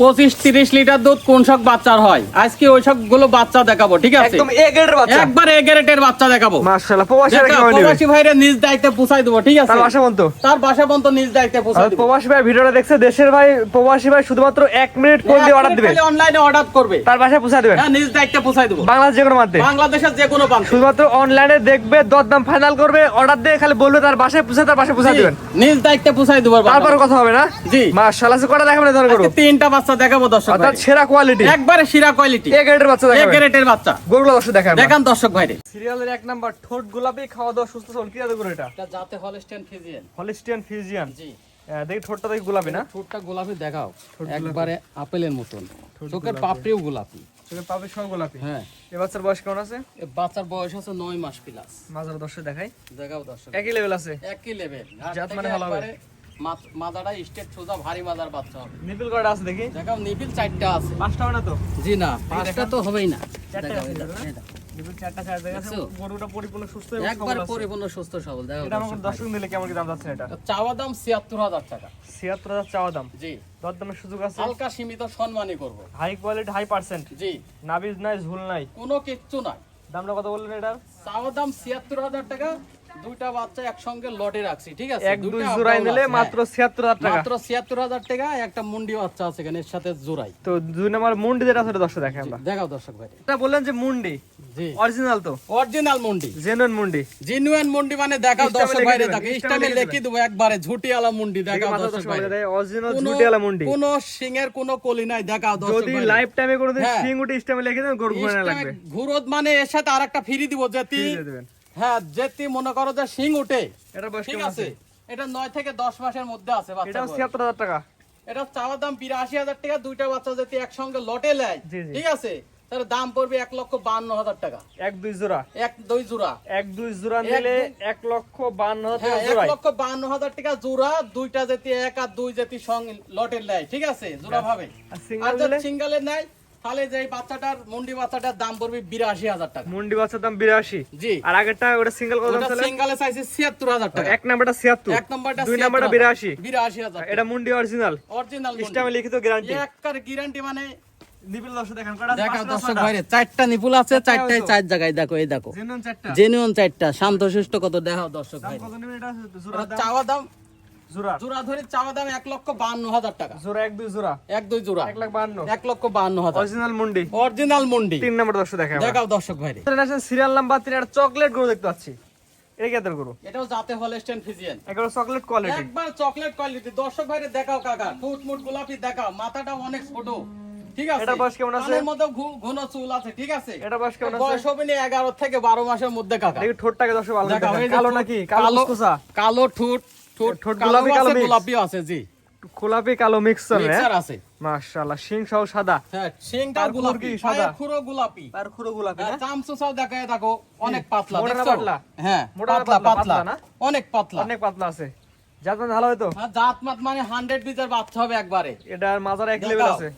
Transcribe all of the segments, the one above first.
পঁচিশ তিরিশ লিটার দুধ কোন সব বাচ্চার হয়? আজকে ওই সবগুলো বাচ্চা দেখাবো ঠিক আছে? একবার এ গ্রেডের বাচ্চা দেখাবো। প্রবাসী ভাইরে নিজ দায়িত্বে পুষাই দেবো ঠিক আছে? বাসা বন্ধ। তার বাসা নিজ দায়িত্বে পুষাই প্রবাসী ভাই ভিডিওটা দেখছে দেশের ভাই প্রবাসী ভাই শুধুমাত্র এক মিনিট কোন দিয়ে অর্ডার দিবে? অনলাইনে অর্ডার করবে। তার বাসায় পৌঁছা দেবেন? হ্যাঁ নিজ দায়িত্বে পুষাই দেবো। বাংলাদেশ যে কোনো মাধ্যমে। বাংলাদেশের যে কোনো প্রান্তে। শুধুমাত্র অনলাইনে দেখবে দরদাম ফাইনাল করবে অর্ডার দিয়ে খালি বলবে তার বাসায় পৌঁছে তার বাসায় জি, দিবেন। নিজ দায়িত্বে পুষাই দেবো তারপর কথা হবে না? জি। মাশাআল্লাহ কটা দেখাবেন ধরে করো। আজকে তিনটা বাচ্চা দেখাবো দর্শক অর্থাৎ ভাই সেরা কোয়ালিটি একবারে শিরা কোয়ালিটি এ গ্রেডের বাচ্চা এ দেখাবেন গ্রেটের বাচ্চা। গরুগুলো দর্শক দেখাবেন। দেখান দর্শক ভাইরে। সিরিয়ালের এক নাম্বার ঠোঁট গোলাপি খাওয়া দাওয়া সুস্থ সবল কি জাতের গরু এটা? এটা যাতে হলস্টেন ফিজিয়ান হলিস্টিয়ান ফিজিয়ান জি। দেখি ঠোঁটটা দেখি গোলাপি না? ঠোঁটটা গোলাপি দেখাও। একবারে আপেলের মতন। চোখের পাপড়িও গোলাপি। চোখের পাবে সব গোলাপি। হ্যাঁ। এ বাচ্চার বয়স কেমন আছে? এ বাচ্চার বয়স আছে নয় মাস প্লাস মাজার দর্শক দেখাই। দেখাও দর্শক। একই লেভেল আছে? একই লেভেল জাত মানে ভালো হবে। মাদাটা স্টেট সোজা ভারী মাদার বাচ্চা হবে। নিপিল কয়টা আছে দেখি? দেখাও নিপিল চারটা আছে। পাঁচটা হবে না তো? জি না পাঁচটা তো হবেই না। চারটে আছে এই দেখো, না? এই দেখো। নিপিল চারটা চার জায়গা আছে দেখছ? গরুটা পরিপূর্ণ সুস্থ একবার পরিপূর্ণ সুস্থ সবল দেখাও এটা আমাকে দর্শক দর্শক কেমন কি দাম যাচ্ছে এটা? চাওয়া দাম ছিয়াত্তর হাজার টাকা। ছিয়াত্তর হাজার চাওয়া দাম? জি। দরদামের সুযোগ আছে? হালকা সীমিত সম্মানই করব। High quality high percent? জি। নাবিজ নাই ঝুল নাই? কোনো কিচ্ছু নাই। দামটা কত বললেন এটার? চাওয়া দাম ছিয়াত্তর হাজার টাকা দুইটা বাচ্চা একসঙ্গে লটে রাখছি ঠিক আছে? এক দুই জোড়াই নিলে মাত্র হ্যাঁ। টাকা। মাত্র টাকা একটা মুন্ডি বাচ্চা আছে এখানে এর সাথে জোড়াই। তো দুই নম্বর মুন্ডি যেটা আছে দর্শক দেখে আমরা। দেখাও দর্শক ভাই এটা বললেন যে মুন্ডি জি। অরিজিনাল তো। অরিজিনাল মুন্ডি। জেনুইন মুন্ডি। জিনুয়ান মুন্ডি মানে দেখাও দর্শক দেখো ইস্টামে লিখে লিখে একবারে মুন্ডি দেখাও দর্শক বলে অরিজিনাল মুন্ডি। কোনো সিংয়ের কোনো কলি নাই দেখাও দর্শক যদি লাইফ টাইমে কোনোদিন। সিং উঠে লিখে দেন গরু ঘুরে লাগবে। ঘুরত মানে এর সাথে আরেকটা ফ্রি দিব দিয়ে দিবেন। হ্যাঁ যেতি মনে করো যে সিং উঠে। এটা ঠিক আছে? এটা নয় থেকে দশ মাসের মধ্যে আছে বয়স। ছিয়াত্তর হাজার টাকা। এটা চাওয়া দাম বিরাশি হাজার টাকা দুইটা বাচ্চা যদি একসঙ্গে লটে নেয়। ঠিক আছে? তাহলে দাম পড়বে এক লক্ষ বান্ন হাজার টাকা। এক দুই জোড়া। এক দুই জোড়া। এক দুই জোড়া নিলে এক লক্ষ বান্ন হাজার হ্যাঁ টাকা এক লক্ষ বান্ন হাজার টাকা জোড়া দুইটা যেতে এক আর দুই যেতে সঙ্গে লটে নেয়। ঠিক আছে? জোড়া ভাবে। আর সিঙ্গেল আর সিঙ্গেলে নেয় তাহলে যে বাচ্চাটার মুন্ডি বাচ্চাটার দাম পড়বে বিরাশি হাজার টাকা। মুন্ডি বাচ্চার দাম বিরাশি। জি। আর আগেরটা ওটা সিঙ্গেল কত দাম সিঙ্গেলে চাইছে ছিয়াত্তর হাজার টাকা। এক নাম্বারটা ছিয়াত্তর। এক নম্বরটা দুই নাম্বারটা বিরাশি। বিরাশি হাজার এটা মুন্ডি অরিজিনাল অরিজিনাল স্টেমে লিখিত গ্যারান্টি একবার গ্যারান্টি মানে নিপিল দর্শক দেখেন কটা দেখা দর্শক চারটা নিপুল আছে চারটায় চার জায়গায় দেখো এই দেখো। জেনুইন চারটা? জেনুইন চারটা শান্তশিষ্ট কত দেখাও দর্শক ভাই চাওয়া দাম জোড়া। জোড়া ধরে চাওয়া দাম এক লক্ষ বান্ন হাজার টাকা। জোড়া এক দুই জোড়া। এক দুই জোড়া। এক লাখ বান্ন। এক লক্ষ বান্ন হাজার। অরিজিনাল মুন্ডি। অরিজিনাল মুন্ডি। তিন নাম্বার দর্শক আমরা। দেখাও দর্শক ভাইরে। সিরিয়াল নাম্বার তিন একটা চকলেট গরু দেখতে পাচ্ছি। এটা কি এদের গরু? এটাও যাতে হলস্টেন ফিজিয়ান এগুলো চকলেট কোয়ালিটি একবার চকলেট কোয়ালিটি দর্শক ভাইরে দেখাও কাকা। ফুট মুট গোলাপি দেখাও। মাথাটা অনেক ছোট। ঠিক আছে? এটার বয়স কেমন আছে? কানের মধ্যে ঘন চুল আছে। ঠিক আছে? এটা বয়স কেমন আছে? বয়স হবে না এগারো থেকে বারো মাসের মধ্যে কাকা। দেখি ঠোঁটটাকে দর্শক। এই যে কালো ঠোঁট- নাকি? কালো কালো ঠোঁট। ঠোঁট ঠোঁট গোলাপি, কালো গোলাপিও আছে জি। গোলাপি কালো মিক্স মিক্সার আছে। মাশাআল্লাহ শিং সহ সাদা। হ্যাঁ শিংটাও গোলাপি সাদা? পায়ের গোলাপি। তার খুরো গোলাপি হ্যাঁ, চামচুসাও দেখায় দেখো অনেক পাতলা দেখছ? পাতলা? হ্যাঁ পাতলা পাতলা? পাতলা। পাতলা না? অনেক পাতলা। অনেক পাতলা আছে। যাতে ভালো হয়তো হ্যাঁ, জাত মানে হান্ড্রেড বিজের বাচ্চা হবে একবারে। এটার মাজার এক লেভেল আছে।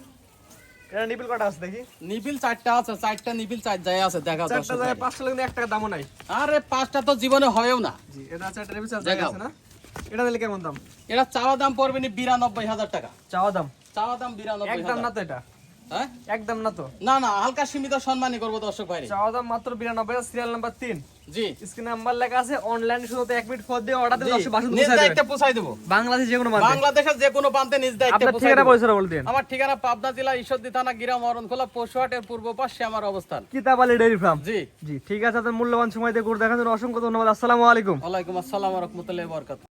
এটা নিপিল কটা আছে দেখি? নিবিল চারটা আছে চারটা নিবিল চার আছে দেখাও চারটা জায়গায় ভাই। পাঁচশো লাগলে এক টাকা দামও নাই। আরে পাঁচটা তো জীবনে হয়েও না। জি এটা চারটা নিপিল চার দেখাও। আছে না? এটা দিলে কেমন দাম? এটা চাওয়া দাম পড়বে নি বিরানব্বই হাজার টাকা। চাওয়া দাম? চাওয়া দাম বিরানব্বই একদম না তো এটা? হ্যাঁ? একদম না তো? না না হালকা সীমিত সম্মানই করব দর্শক ভাই চাওয়া দাম মাত্র বিরানব্বই সিরিয়াল নাম্বার তিন। জি। স্ক্রিন নাম্বার লেখা আছে অনলাইনে শুধু এক মিনিট ফোন দিয়ে অর্ডার দিলে নিজ দায়িত্বে দেবে। পোষাই দেবো। বাংলাদেশ যে কোনো বাংলাদেশের যে কোনো প্রান্তে নিজ দায়িত্বে ঠিকানা আমার ঠিকানা পাবনা জেলা ঈশ্বরদী থানা গিরাম অরণখোলা পশুহাটের পূর্ব পাশে আমার অবস্থান। Kitab Ali dairy farm. জি। জি ঠিক আছে মূল্যবান সময় দিয়ে দেখার জন্য অসংখ্য ধন্যবাদ। আসসালামু আলাইকুম। ওয়ালাইকুম আসসালাম রহমতুল্লাহ বরকাত